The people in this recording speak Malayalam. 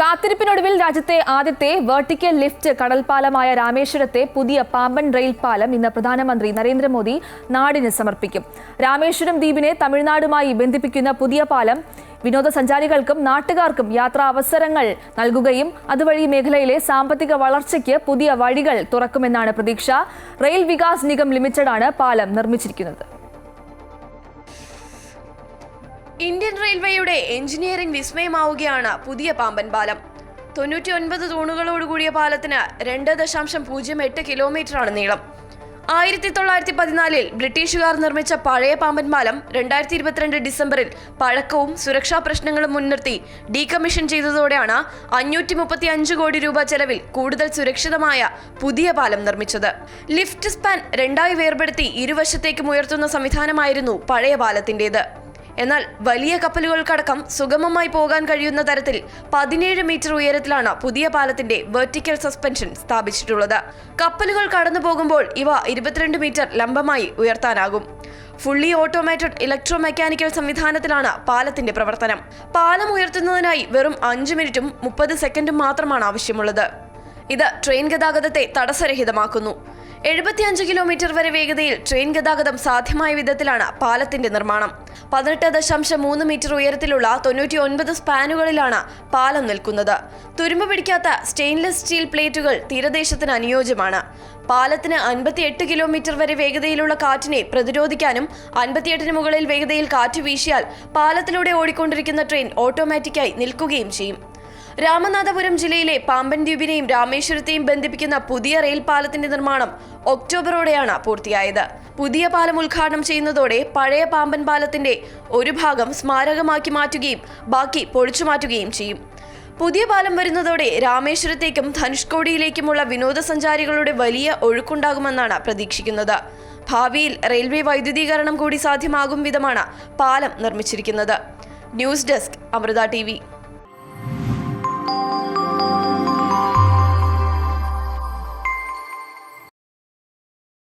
കാത്തിരിപ്പിനൊടുവിൽ രാജ്യത്തെ ആദ്യത്തെ വെർട്ടിക്കൽ ലിഫ്റ്റ് കടൽപ്പാലമായ രാമേശ്വരത്തെ പുതിയ പാമ്പൻ റെയിൽ പാലം ഇന്ന് പ്രധാനമന്ത്രി നരേന്ദ്രമോദി നാടിന് സമർപ്പിക്കും. രാമേശ്വരം ദ്വീപിനെ തമിഴ്നാടുമായി ബന്ധിപ്പിക്കുന്ന പുതിയ പാലം വിനോദസഞ്ചാരികൾക്കും നാട്ടുകാർക്കും യാത്രാ അവസരങ്ങൾ നൽകുകയും അതുവഴി മേഖലയിലെ സാമ്പത്തിക വളർച്ചയ്ക്ക് പുതിയ വഴികൾ തുറക്കുമെന്നാണ് പ്രതീക്ഷ. റെയിൽ വികാസ് നിഗം ലിമിറ്റഡാണ് പാലം നിർമ്മിച്ചിരിക്കുന്നത്. ഇന്ത്യൻ റെയിൽവേയുടെ എഞ്ചിനീയറിംഗ് വിസ്മയമാവുകയാണ് പുതിയ പാമ്പൻ പാലം. തൊണ്ണൂറ്റി ഒൻപത് തൂണുകളോടുകൂടിയ പാലത്തിന് രണ്ട് ദശാംശം പൂജ്യം എട്ട് കിലോമീറ്ററാണ് നീളം. ആയിരത്തി തൊള്ളായിരത്തി പതിനാലിൽ ബ്രിട്ടീഷുകാർ നിർമ്മിച്ച പഴയ പാമ്പൻ പാലം രണ്ടായിരത്തി ഇരുപത്തിരണ്ട് ഡിസംബറിൽ പഴക്കവും സുരക്ഷാ പ്രശ്നങ്ങളും മുൻനിർത്തി ഡീകമ്മീഷൻ ചെയ്തതോടെയാണ് അഞ്ഞൂറ്റി മുപ്പത്തി അഞ്ച് കോടി രൂപ ചെലവിൽ കൂടുതൽ സുരക്ഷിതമായ പുതിയ പാലം നിർമ്മിച്ചത്. ലിഫ്റ്റ് സ്പാൻ രണ്ടായി വേർപെടുത്തി ഇരുവശത്തേക്കും ഉയർത്തുന്ന സംവിധാനമായിരുന്നു പഴയ പാലത്തിന്റേത് എന്നാൽ വലിയ കപ്പലുകൾക്കടക്കം സുഗമമായി പോകാൻ കഴിയുന്ന തരത്തിൽ പതിനേഴ് മീറ്റർ ഉയരത്തിലാണ് പുതിയ പാലത്തിന്റെ വെർട്ടിക്കൽ സസ്പെൻഷൻ സ്ഥാപിച്ചിട്ടുള്ളത്. കപ്പലുകൾ കടന്നു പോകുമ്പോൾ ഇവ ഇരുപത്തിരണ്ട് മീറ്റർ ലംബമായി ഉയർത്താനാകും. ഫുള്ളി ഓട്ടോമാറ്റഡ് ഇലക്ട്രോ മെക്കാനിക്കൽ സംവിധാനത്തിലാണ് പാലത്തിന്റെ പ്രവർത്തനം. പാലം ഉയർത്തുന്നതിനായി വെറും അഞ്ച് മിനിറ്റും മുപ്പത് സെക്കൻഡും മാത്രമാണ് ആവശ്യമുള്ളത്. ഇത് ട്രെയിൻ ഗതാഗതത്തെ തടസ്സരഹിതമാക്കുന്നു. എഴുപത്തിയഞ്ച് കിലോമീറ്റർ വരെ വേഗതയിൽ ട്രെയിൻ ഗതാഗതം സാധ്യമായ വിധത്തിലാണ് പാലത്തിന്റെ നിർമ്മാണം. പതിനെട്ട് ദശാംശം മൂന്ന് മീറ്റർ ഉയരത്തിലുള്ള തൊണ്ണൂറ്റി ഒൻപത് സ്പാനുകളിലാണ് പാലം നിൽക്കുന്നത്. തുരുമ്പ് പിടിക്കാത്ത സ്റ്റെയിൻലെസ് സ്റ്റീൽ പ്ലേറ്റുകൾ തീരദേശത്തിന് അനുയോജ്യമാണ്. പാലത്തിന് അൻപത്തിയെട്ട് കിലോമീറ്റർ വരെ വേഗതയിലുള്ള കാറ്റിനെ പ്രതിരോധിക്കാനും അൻപത്തിയെട്ടിന് മുകളിൽ വേഗതയിൽ കാറ്റ് വീശിയാൽ പാലത്തിലൂടെ ഓടിക്കൊണ്ടിരിക്കുന്ന ട്രെയിൻ ഓട്ടോമാറ്റിക്കായി നിൽക്കുകയും ചെയ്യും. രാമനാഥപുരം ജില്ലയിലെ പാമ്പൻ ദ്വീപിനെയും രാമേശ്വരത്തെയും ബന്ധിപ്പിക്കുന്ന പുതിയ റെയിൽ പാലത്തിന്റെ നിർമ്മാണം ഒക്ടോബറോടെയാണ് പൂർത്തിയായത്. പുതിയ പാലം ഉദ്ഘാടനം ചെയ്യുന്നതോടെ പഴയ പാമ്പൻ പാലത്തിന്റെ ഒരു ഭാഗം സ്മാരകമാക്കി മാറ്റുകയും ബാക്കി പൊളിച്ചു മാറ്റുകയും ചെയ്യും. പുതിയ പാലം വരുന്നതോടെ രാമേശ്വരത്തേക്കും ധനുഷ്കോടിയിലേക്കുമുള്ള വിനോദസഞ്ചാരികളുടെ വലിയ ഒഴുക്കുണ്ടാകുമെന്നാണ് പ്രതീക്ഷിക്കുന്നത്. ഭാവിയിൽ റെയിൽവേ വൈദ്യുതീകരണം കൂടി സാധ്യമാകും വിധമാണ് പാലം നിർമ്മിച്ചിരിക്കുന്നത്. News desk Amrita T